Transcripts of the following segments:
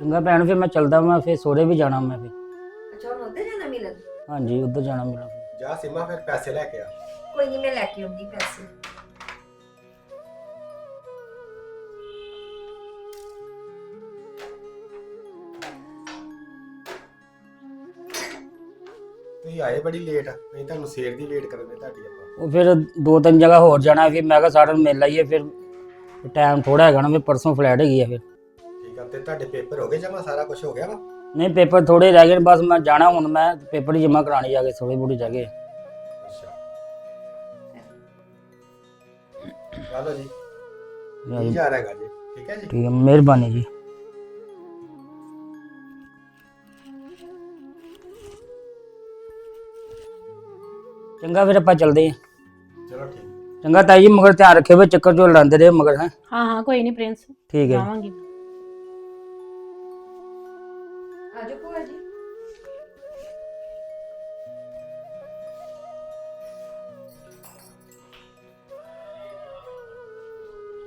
ਚੰਗਾ ਭੈਣ ਫਿਰ ਮੈਂ ਚੱਲਦਾ ਮੈਂ ਫਿਰ ਸੋਰੇ ਵੀ ਜਾਣਾ ਮੈਂ ਫਿਰ। ਅੱਛਾ ਹੁਣ ਉੱਧਰ ਜਾਣਾ ਮਿਲਣ? ਹਾਂਜੀ ਉੱਧਰ ਜਾਣਾ ਮੇਰਾ ਫਿਰ। ਜਾ ਸੀਮਾ ਫਿਰ ਪੈਸੇ ਲੈ ਕੇ ਆ। ਕੋਈ ਨਹੀਂ ਮੈਂ ਲੈ ਕੇ ਆਉਂਦੀ ਪੈਸੇ। ਤੁਸੀਂ ਆਏ ਬੜੀ ਲੇਟ ਨਹੀਂ ਤੁਹਾਨੂੰ ਸਵੇਰ ਦੀ ਵੇਟ ਕਰਨੇ ਤੁਹਾਡੀ ਆਪਾਂ। ਉਹ ਫਿਰ ਦੋ ਤਿੰਨ ਜਗ੍ਹਾ ਹੋਰ ਜਾਣਾ ਫਿਰ ਮੈਂ ਕਿਹਾ ਸਾਰਿਆਂ ਨੂੰ ਮਿਲ ਲਈਏ ਫਿਰ ਟਾਈਮ ਥੋੜਾ ਹੈਗਾ ਨਾ ਫਿਰ ਪਰਸੋਂ ਫਲੈਟ ਹੈਗੀ ਆ ਫਿਰ। ਤੇ ਤੁਹਾਡੇ ਪੇਪਰ ਹੋ ਗਏ ਜਮਾ? ਸਾਰਾ ਕੁਝ ਹੋ ਗਿਆ ਵਾ? ਨਹੀਂ ਪੇਪਰ ਥੋੜੇ ਰਹਿ ਗਏ ਨੇ, ਬਸ ਮੈਂ ਜਾਣਾ ਹੁਣ ਮੈਂ ਪੇਪਰ ਹੀ ਜਮ੍ਹਾਂ ਕਰਾਣੀ ਜਾ ਕੇ ਥੋੜੀ ਬੁੜੀ ਜਗ੍ਹਾ ਅੱਛਾ। ਚਲੋ ਜੀ। ਕੀ ਜਾ। ਰਿਹਾ ਹੈਗਾ ਜੀ। ਠੀਕ ਹੈ ਜੀ? ਠੀਕ ਹੈ ਮਿਹਰਬਾਨੀ ਜੀ। ਚੰਗਾ ਫਿਰ ਆਪਾਂ ਚੱਲਦੇ ਹਾਂ। ਚਲੋ ਠੀਕ। ਚੰਗਾ ਤਾਈ ਜੀ ਮਗਰ ਧਿਆਨ ਰੱਖਿਓ ਵੀ ਚੱਕਰ ਚੋਂ ਲੜਾਉਂਦੇ ਰਹੇ ਮਗਰ ਹੈ। ਹਾਂ ਹਾਂ ਕੋਈ ਨਹੀਂ ਪ੍ਰਿੰਸ। ਠੀਕ ਹੈ ਜਾਵਾਂਗੀ। ਆਜੋ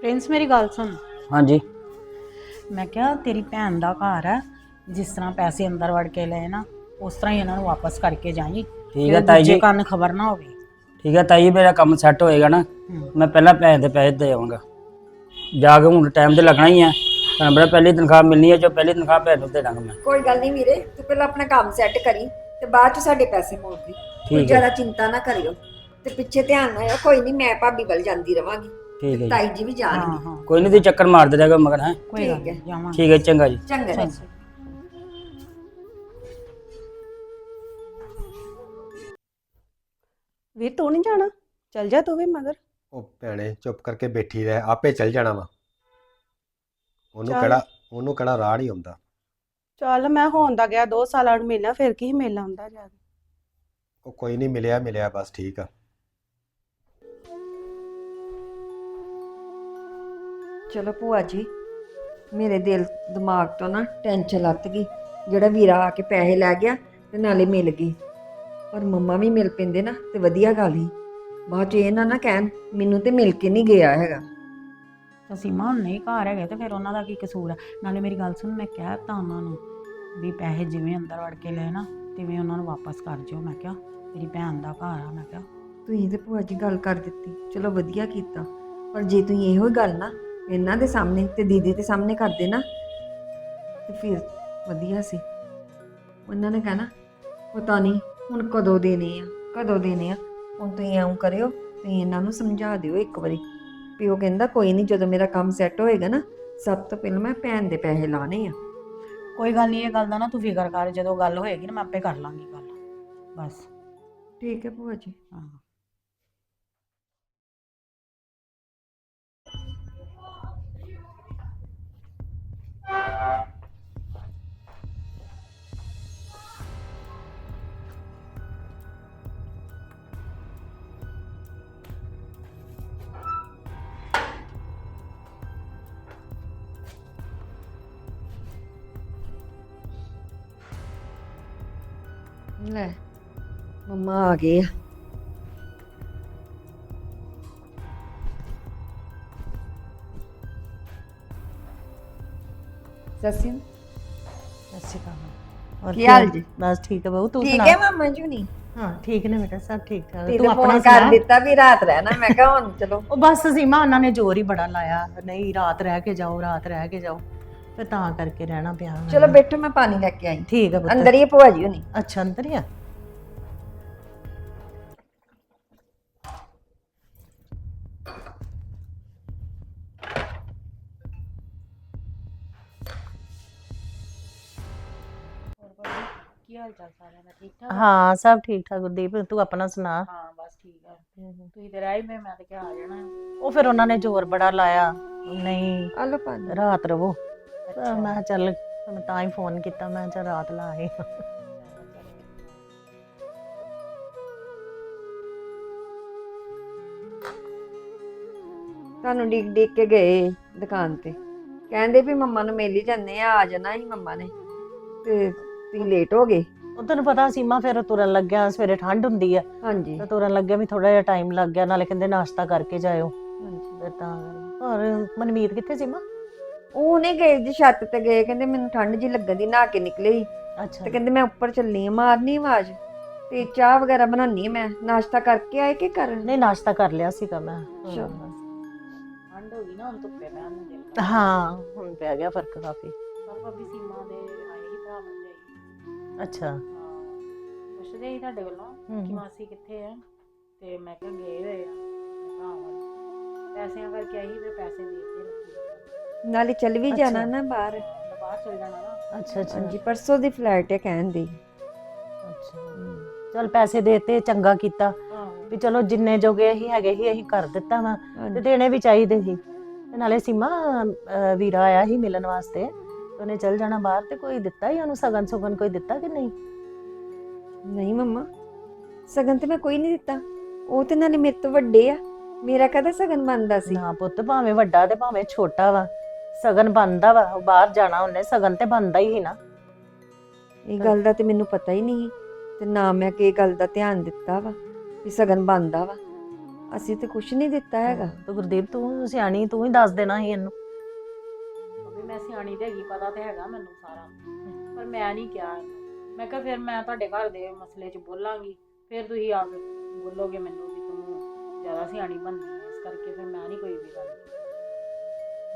ਪ੍ਰਿੰਸ ਮੇਰੀ ਗੱਲ ਸੁਣ। ਹਾਂਜੀ। ਮੈਂ ਕਿਹਾ ਤੇਰੀ ਭੈਣ ਦਾ ਘਰ ਹੈ ਜਿਸ ਤਰ੍ਹਾਂ ਪੈਸੇ ਅੰਦਰ ਵੜ ਕੇ ਲਏ ਨਾ ਉਸ ਤਰ੍ਹਾਂ ਹੀ ਇਹਨਾਂ ਨੂੰ ਵਾਪਸ ਕਰਕੇ ਜਾਈ। ਠੀਕ ਹੈ ਤਾਈ ਜੀ। ਕੰਨ ਖਬਰ ਨਾ ਹੋਵੇ। ਠੀਕ ਹੈ ਤਾਈ ਜੀ ਮੇਰਾ ਕੰਮ ਸੈੱਟ ਹੋਏਗਾ ਨਾ। ਮੈਂ ਪਹਿਲਾਂ ਪੈਸੇ ਦੇ ਪੈਸੇ ਦੇ ਆਵਾਂਗਾ। ਜਾ ਕੇ ਹੁਣ ਟਾਈਮ ਤੇ ਲੱਗਣਾ ਹੀ ਹੈ ਤੁਹਾਨੂੰ ਪਤਾ ਪਹਿਲੀ ਤਨਖਾਹ ਮਿਲਣੀ ਹੈ ਜੋ ਪਹਿਲੀ ਤਨਖਾਹ ਭੈਣ ਨੂੰ ਦੇ ਦਾਂਗਾ ਮੈਂ। ਕੋਈ ਗੱਲ ਨਹੀਂ ਵੀਰੇ ਤੂੰ ਪਹਿਲਾਂ ਆਪਣਾ ਕੰਮ ਸੈੱਟ ਕਰੀ ਤੇ ਬਾਅਦ ਚ ਸਾਡੇ ਪੈਸੇ ਮੋੜ ਦੇ ਕੋਈ। ਜ਼ਿਆਦਾ ਚਿੰਤਾ ਨਾ ਕਰਿਓ ਤੇ ਪਿੱਛੇ ਧਿਆਨ ਨਾ ਆਇਓ। ਕੋਈ ਨਹੀਂ ਮੈਂ ਭਾਬੀ ਵੱਲ ਜਾਂਦੀ ਰਵਾਂਗੀ। ਠੀਕ ਹੈ ਜੀ। ਤਾਈ ਜੀ ਵੀ ਹਾਂ ਜਾਣਗੇ। ਹਾਂ ਕੋਈ ਨਹੀਂ ਤੁਸੀਂ ਚੱਕਰ ਮਾਰਦੇ ਰਹੇਗਾ ਮਗਰ ਹੈ। ਕੋਈ ਗੱਲ ਠੀਕ ਹੈ। ਨਹੀਂ ਜਾਵਾਂਗੀ। ਠੀਕ ਹੈ ਚੰਗਾ ਜੀ। ਚੰਗਾ ਜੀ। ਵੀਰ ਤੂੰ ਨਹੀਂ ਜਾਣਾ? ਚੱਲ ਜਾ ਤੂੰ ਵੀ ਮਗਰ। ਉਹ ਭੈਣੇ ਚੁੱਪ ਕਰਕੇ ਬੈਠੀ ਰਹਿ। ਆਪੇ ਚੱਲ ਜਾਣਾ ਵਾ। ਉਹਨੂੰ ਚੱਲ। ਕਿਹੜਾ ਉਹਨੂੰ ਕਿਹੜਾ ਰਾਹ ਨਹੀਂ ਆਉਂਦਾ। ਚੱਲ ਮੈਂ ਹੋਣ ਦਾ ਗਿਆ। 2 ਸਾਲਾਂ ਨੂੰ ਮਿਲਣਾ ਫਿਰ ਕੀ ਮੇਲਾ ਹੁੰਦਾ ਜਾ ਕੇ। ਉਹ ਕੋਈ ਨਹੀਂ ਮਿਲਿਆ ਮਿਲਿਆ ਬਸ ਠੀਕ ਆ। ਚਲੋ ਭੂਆ ਜੀ ਮੇਰੇ ਦਿਲ ਦਿਮਾਗ ਤੋਂ ਨਾ ਟੈਨਸ਼ਨ ਲੱਤ ਗਈ। ਜਿਹੜਾ ਵੀਰਾ ਆ ਕੇ ਪੈਸੇ ਲੈ ਗਿਆ ਤੇ ਨਾਲੇ ਮਿਲ ਗਏ ਪਰ ਮੰਮਾ ਵੀ ਮਿਲ ਪੈਂਦੇ ਨਾ ਤੇ ਵਧੀਆ ਗੱਲ ਹੀ ਬਾਅਦ ਚ ਇਹ ਨਾ ਨਾ ਕਹਿਣ ਮੈਨੂੰ ਤੇ ਮਿਲ ਕੇ ਨਹੀਂ ਗਿਆ ਹੈਗਾ। ਤਾਂ ਸੀਮਾ ਹੁਣ ਨਹੀਂ ਘਰ ਹੈਗੇ ਤੇ ਫਿਰ ਉਹਨਾਂ ਦਾ ਕੀ ਕਸੂਰ ਹੈ ਨਾਲੇ ਮੇਰੀ ਗੱਲ ਸੁਣ ਮੈਂ ਕਹਿ ਤਾ ਉਹਨਾਂ ਨੂੰ ਵੀ ਪੈਸੇ ਜਿਵੇਂ ਅੰਦਰ ਵੜ ਕੇ ਲਏ ਨਾ ਤਿਵੇਂ ਉਹਨਾਂ ਨੂੰ ਵਾਪਸ ਕਰ ਜਿਓ। ਮੈਂ ਕਿਹਾ ਮੇਰੀ ਭੈਣ ਦਾ ਘਰ ਆ ਮੈਂ ਕਿਹਾ। ਤੁਸੀਂ ਤੇ ਭੂਆ ਜੀ ਗੱਲ ਕਰ ਦਿੱਤੀ। ਚਲੋ ਵਧੀਆ ਕੀਤਾ। ਪਰ ਜੇ ਤੁਸੀਂ ਇਹੋ ਹੀ ਗੱਲ ਨਾ ਇਹਨਾਂ ਦੇ ਸਾਹਮਣੇ ਤੇ ਦੀਦੀ ਦੇ ਸਾਹਮਣੇ ਕਰਦੇ ਨਾ ਤੇ ਫਿਰ ਵਧੀਆ ਸੀ। ਉਹਨਾਂ ਨੇ ਕਹਿਣਾ ਪਤਾ ਨਹੀਂ ਹੁਣ ਕਦੋਂ ਦੇਣੇ ਆ ਕਦੋਂ ਦੇਣੇ ਆ। ਹੁਣ ਤੁਸੀਂ ਐਂ ਕਰਿਓ ਤੁਸੀਂ ਇਹਨਾਂ ਨੂੰ ਸਮਝਾ ਦਿਓ ਇੱਕ ਵਾਰੀ। ਵੀ ਉਹ ਕਹਿੰਦਾ ਕੋਈ ਨਹੀਂ ਜਦੋਂ ਮੇਰਾ ਕੰਮ ਸੈੱਟ ਹੋਏਗਾ ਨਾ ਸਭ ਤੋਂ ਪਹਿਲਾਂ ਮੈਂ ਭੈਣ ਦੇ ਪੈਸੇ ਲਾਣੇ ਆ। ਕੋਈ ਗੱਲ ਨਹੀਂ ਇਹ ਗੱਲ ਦਾ ਨਾ ਤੂੰ ਫਿਕਰ ਕਰ ਜਦੋਂ ਗੱਲ ਹੋਏਗੀ ਨਾ ਮੈਂ ਆਪੇ ਕਰ ਲਾਂਗੀ ਗੱਲ। ਬਸ। ਠੀਕ ਹੈ ਭੂਆ ਜੀ। ਹਾਂ। ਲੈ ਮੰਮਾ ਆ ਗਏ ਆ ਸਸਿਨ ਅੱਛੀ ਕੰਮ ਕੀ ਹਾਲ ਜੀ ਬਸ ਠੀਕ ਹੈ ਬਹੂ ਤੂੰ ਠੀਕ ਹੈ ਮਾਮਾ ਜੀ ਨਹੀਂ ਹਾਂ ਠੀਕ ਨੇ ਬੇਟਾ ਸਭ ਠੀਕ ਠਾਕ ਤੇ ਤੂੰ ਆਪਣਾ ਫੋਨ ਕਰ ਸੁਣਾ ਦਿੱਤਾ ਵੀ ਰਾਤ ਰਹਿਣਾ ਮੈਂ ਕਿਹਾ ਹੁਣ ਚਲੋ ਉਹ ਬਸ ਸੀਮਾ ਉਹਨਾਂ ਨੇ ਜ਼ੋਰ ਹੀ ਬੜਾ ਲਾਇਆ ਨਹੀਂ ਰਾਤ ਰਹਿ ਕੇ ਜਾਓ ਰਾਤ ਰਹਿ ਕੇ ਜਾਓ ਫਿਰ ਤਾਂ ਕਰਕੇ ਰਹਿਣਾ ਪਿਆ ਮੈਨੂੰ। ਚਲੋ ਬੈਠੋ ਮੈਂ ਪਾਣੀ ਲੈ ਕੇ ਆਈ ਠੀਕ ਹੈ ਪੁੱਤ ਅੰਦਰ ਹੀ ਭੂਆ ਜੀ ਹੋਣੀ ਅੱਛਾ ਅੰਦਰ ਹੀ ਆ ਕੀ ਹਾਲ ਚਾਲ ਸਾਰਿਆਂ ਦਾ? ਠੀਕ ਠਾਕ ਹਾਂ? ਸਭ ਠੀਕ ਠਾਕ ਗੁਰਦੀਪ ਤੂੰ ਆਪਣਾ ਸੁਣਾ? ਹਾਂ ਬਸ ਠੀਕ ਹੈ ਤੁਸੀਂ ਤੇ ਹੀ ਮੈਂ ਮੈਂ ਤੇ ਕਿਹਾ ਆ ਜਾਣਾ। ਉਹ ਫਿਰ ਉਹਨਾਂ ਨੇ ਜ਼ੋਰ ਬੜਾ ਲਾਇਆ। ਨਹੀਂ ਆ ਲੋ ਪਾਣੀ ਰਾਤ ਰਵੋ। ਤਾਂ ਮੈਂ ਕਿਹਾ ਚੱਲ ਮੈਂ ਤਾਂ ਹੀ ਫੋਨ ਕੀਤਾ ਮੈਂ ਚੱਲ ਰਾਤ ਲਾ ਆਏ। ਤੁਹਾਨੂੰ ਡੀਕ ਡੀਕ ਕੇ ਗਏ ਦੁਕਾਨ ਤੇ। ਕਹਿੰਦੇ ਵੀ ਮੰਮਾ ਨੂੰ ਮਿਲ ਹੀ ਜਾਂਦੇ ਆ ਆ ਜਾਣਾ ਹੀ ਮੰਮਾ ਨੇ। ਤੇ ਤੁਸੀਂ ਲੇਟ ਹੋ ਗਏ। ਉਹ ਤੈਨੂੰ ਪਤਾ ਸੀਮਾ ਫਿਰ ਤੁਰਨ ਲੱਗਿਆ ਸਵੇਰੇ ਠੰਡ ਹੁੰਦੀ ਆ। ਹਾਂਜੀ। ਤਾਂ ਤੁਰਨ ਲੱਗਿਆ ਵੀ ਥੋੜਾ ਜਿਹਾ ਟਾਈਮ ਲੱਗ ਗਿਆ ਨਾਲੇ ਕਹਿੰਦੇ ਨਾਸ਼ਤਾ ਕਰਕੇ ਜਾਇਓ। ਹਾਂਜੀ। ਫਿਰ ਤਾਂ ਹੋਰ ਮਨਮੀਤ ਕਿੱਥੇ ਸੀਮਾ? ਉਹ ਨੇ ਗਏ ਜੀ ਛੱਤ ਤੇ ਗਏ ਕਹਿੰਦੇ ਮੈਨੂੰ ਠੰਡ ਜੀ ਲੱਗਣ ਦੀ ਨਹਾ ਕੇ ਨਿਕਲੇ ਸੀ। ਅੱਛਾ। ਤੇ ਕਹਿੰਦੇ ਮੈਂ ਉੱਪਰ ਚੱਲੀ ਆ ਮਾਰਨੀ ਆਵਾਜ਼। ਤੇ ਚਾਹ ਵਗੈਰਾ ਬਣਾਉਣੀ ਮੈਂ। ਨਾਸ਼ਤਾ ਕਰਕੇ ਆਏ ਕਿ ਕਰਨ ਨਹੀਂ ਨਾਸ਼ਤਾ ਕਰ ਲਿਆ ਸੀਗਾ ਮੈਂ। ਠੰਡ ਹੋ ਗਈ ਨਾ ਹੁਣ ਧੁੱਪੇ ਬਹਿਣ ਨੂੰ ਦਿਲ ਕਰਦਾ। ਹਾਂ ਹੁਣ ਪੈ ਗਿਆ ਫ਼ਰਕ ਕਾਫੀ। ਪਰ ਭਾਬੀ ਸੀਮਾ ਦੇ ਆਏ ਹੀ ਭਰਾ ਅੱਛਾ। ਹਾਂ। ਪੁੱਛਦੇ ਹੀ ਤੁਹਾਡੇ ਵੱਲੋਂ ਹਮ। ਕਿ ਮਾਸੀ ਕਿੱਥੇ ਆ? ਤੇ ਮੈਂ ਕਿਹਾ ਗਏ ਹੋਏ ਆ। ਭਰਾ ਵੱਲ ਪੈਸਿਆਂ ਕਰਕੇ ਆਈ ਫਿਰ ਪੈਸੇ ਦੇ ਦਿੱਤੇ ਨਾਲੇ ਚੱਲ ਵੀ ਜਾਣਾ। ਨਾ ਬਾਹਰ। ਮੈਂ ਬਾਹਰ ਚਲ ਜਾਣਾ ਨਾ। ਅੱਛਾ ਅੱਛਾ। ਹਾਂਜੀ ਪਰਸੋਂ ਦੀ ਫਲਾਈਟ ਹੈ ਕਹਿੰਦੀ ਅੱਛਾ। ਚਲ ਪੈਸੇ ਦੇਤੇ ਚੰਗਾ ਕੀਤਾ। ਵੀ ਚਲੋ ਜਿੰਨੇ ਜੋਗੇ ਅਸੀਂ ਹੈਗੇ ਸੀ ਅਸੀਂ ਕਰ ਦਿੱਤਾ ਵਾ। ਤੇ ਦੇਣੇ ਵੀ ਚਾਹੀਦੇ ਸੀ। ਤੇ ਨਾਲੇ ਸੀਮਾ ਅਹ, ਵੀਰਾ ਆਇਆ ਸੀ ਮਿਲਣ ਵਾਸਤੇ। ਉਹਨੇ ਚਲ ਜਾਣਾ ਬਾਹਰ ਤੇ ਕੋਈ ਦਿੱਤਾ ਹੀ ਉਹਨੂੰ? ਸਗਨ ਸੁਗਨ ਕੋਈ ਦਿੱਤਾ ਕਿ ਨਹੀਂ? ਨਹੀਂ ਮੰਮਾ ਸਗਨ ਤੇ ਮੈਂ ਕੋਈ ਨਹੀਂ ਦਿੱਤਾ। ਉਹ ਤੇ ਨਾਲੇ ਮੇਰੇ ਤੋਂ ਵੱਡੇ ਆ। ਮੇਰਾ ਕਦਾ ਸਗਨ ਬਣਦਾ ਸੀ? ਨਾ ਪੁੱਤ ਭਾਵੇਂ ਵੱਡਾ ਤੇ ਭਾਵੇਂ ਛੋਟਾ ਵਾ ਸਗਨ ਬੰਦਾ ਵਾ। ਉਹ ਬਾਹਰ ਜਾਣਾ ਉਹਨੇ ਸਗਨ ਤੇ ਬੰਦਾ ਹੀ ਸੀ ਨਾ। ਇਹ ਗੱਲ ਦਾ ਤੇ ਮੈਨੂੰ ਪਤਾ ਹੀ ਨਹੀਂ। ਤੇ ਨਾ ਮੈਂ ਕਿ ਇਹ ਗੱਲ ਦਾ ਧਿਆਨ ਦਿੱਤਾ ਵਾ ਵੀ ਸਗਨ ਬਣਦਾ ਵਾ। ਅਸੀਂ ਤੇ ਕੁਝ ਨਹੀਂ ਦਿੱਤਾ ਹੈਗਾ। ਤੇ ਗੁਰਦੀਪ ਤੂੰ ਸਿਆਣੀ ਤੂੰ ਹੀ ਦੱਸ ਦੇਣਾ ਸੀ ਇਹਨੂੰ। ਵੀ ਸਿਆਣੀ ਤੇ ਹੈਗੀ ਪਤਾ ਤੇ ਹੈਗਾ ਮੈਨੂੰ ਸਾਰਾ। ਪਰ ਮੈਂ ਨਹੀਂ ਕਿਹਾ। ਮੈਂ ਕਿਹਾ ਫਿਰ ਮੈਂ ਤੁਹਾਡੇ ਘਰ ਦੇ ਮਸਲੇ 'ਚ ਬੋਲਾਂਗੀ। ਫਿਰ ਤੁਸੀਂ ਆ ਕੇ ਬੋਲੋਗੇ ਮੈਨੂੰ ਕਿ ਤੂੰ ਜ਼ਿਆਦਾ ਸਿਆਣੀ ਬਣਦੀ ਹੈ ਇਸ ਕਰਕੇ ਫਿਰ ਮੈਂ ਨਹੀਂ ਕੋਈ ਵੀ ਗੱਲ।